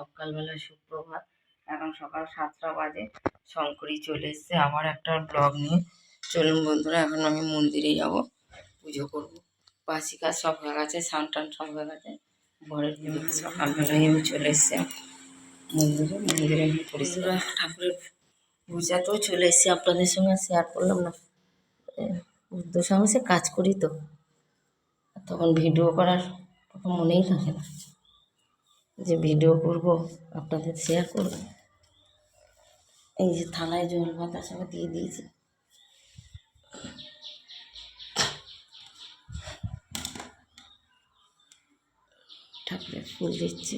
সকালবেলা সুপ্রভাত। এখন সকাল সাতটা বাজে। শঙ্করী চলে এসছে আবার একটা ব্লগ নিয়ে। চলুন বন্ধুরা, এখন আমি মন্দিরে যাব, পুজো করব। বাসি কাজ সব হয়ে গেছে, স্নান টান সব হয়ে গেছে। ঘরের পুজোতে সকালবেলায় আমি চলে এসছি। মন্দিরে মন্দিরে আমি পরিষ্কার। ঠাকুরের পূজাতেও চলে এসেছি, আপনাদের সঙ্গে শেয়ার করলাম না। বুদ্ধ সমাজে কাজ করি তো। তখন ভিডিও করার কথা মনেই থাকে না। যে ভিডিও করব, আপনাদের শেয়ার করব। এই যে থালায় জল ভাত আমি দিয়ে দিয়েছি। ঠাকুরের ফুল দিচ্ছি।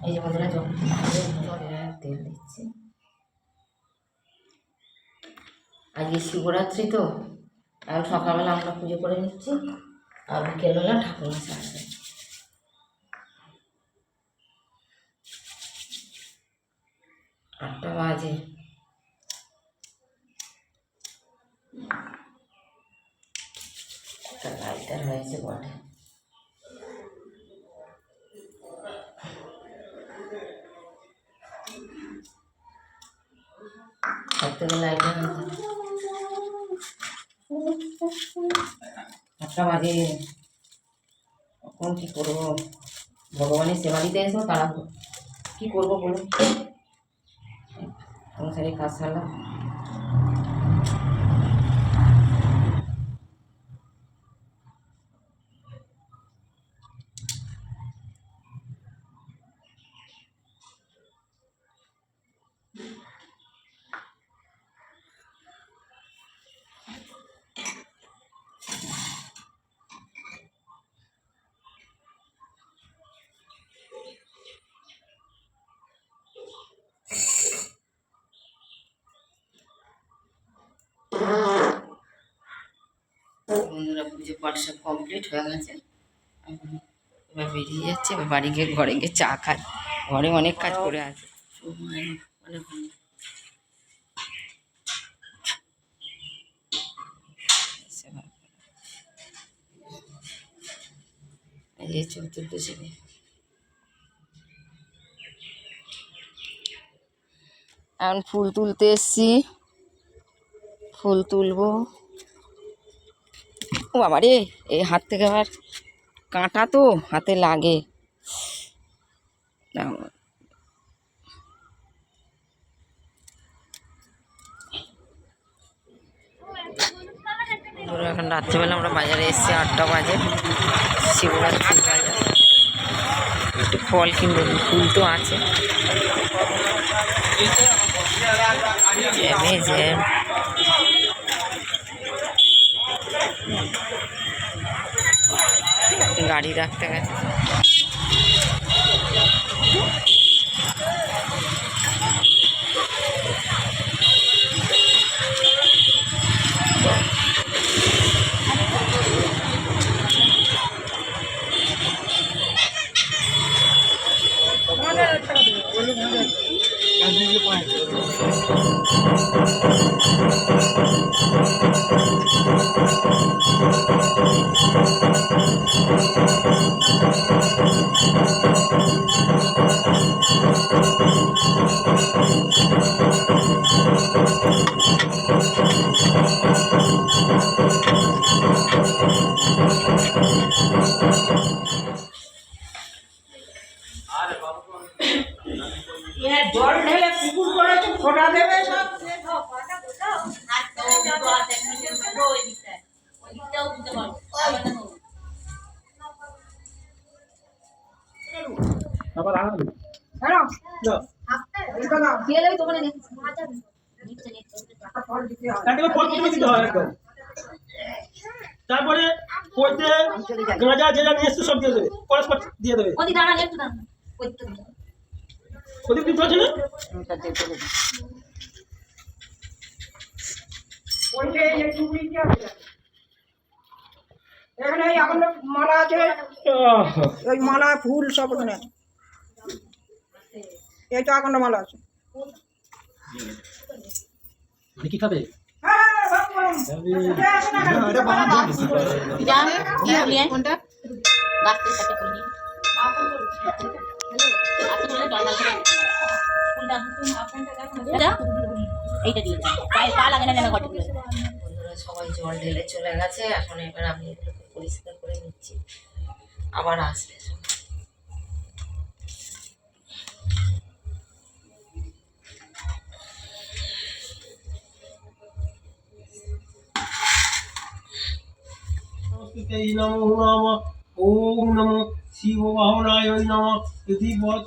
এই যে বন্ধুরা জল জলে তেল দিচ্ছি আজকে শিবরাত্রি তো এখন সকালবেলা আমরা পুজো করে নিচ্ছি, আর বিকেলবেলা ঠাকুর আসবে। আটটা বাজে। একটা লাইটার হয়েছে বটে। থেকে লাইটার আটটা বাজে এখন কী করব? ভগবানের সেবা দিতে এসো তারা কী করব বলো সংসারে কাজ সারলাম। সব কমপ্লিট হয়ে গেছে। এখন এবার বেরিয়ে যাচ্ছে এবার বাড়ি গিয়ে ঘরে গিয়ে চা খাই। ঘরে অনেক কাজ করে আছে। অনেক। এই চতুর্দশী এখন ফুল তুলতে এসছি। ফুল তুলবো। বাবা রে এই হাত থেকে আবার কাঁটা তো, হাতে লাগে। এখন রাত্রিবেলা আমরা বাজারে এসেছি, আটটা বাজে। শিবরাত্রির বাজার। একটু ফল কিনবো, ফুল তো আছে। জ্যামে জ্যাম গাড়ি রাখতে গেছে। দিয়ে দেবে একদম। তারপরে গাঁজা যেটা নিয়ে এসছে সব দিয়ে দেবে। পরস্পর দিয়ে দেবে। দাঁড়ান একটু দাঁড়ান না? এই এখানে এখন মালা আছে। ওই মালা ফুল সব ওখানে। আছে। এই তো এখন মালা আছে। কি খাবে ভাগ করুন। আছে না কেন? যা কি বন্ধুরা সবাই জল ঢেলে চলে গেছে এখন এবার আমি এগুলোকে পরিষ্কার করে নিচ্ছি আবার আসবে নমস্তে নমো নম ওম নমো শিব বাহনায় নম ইতি বত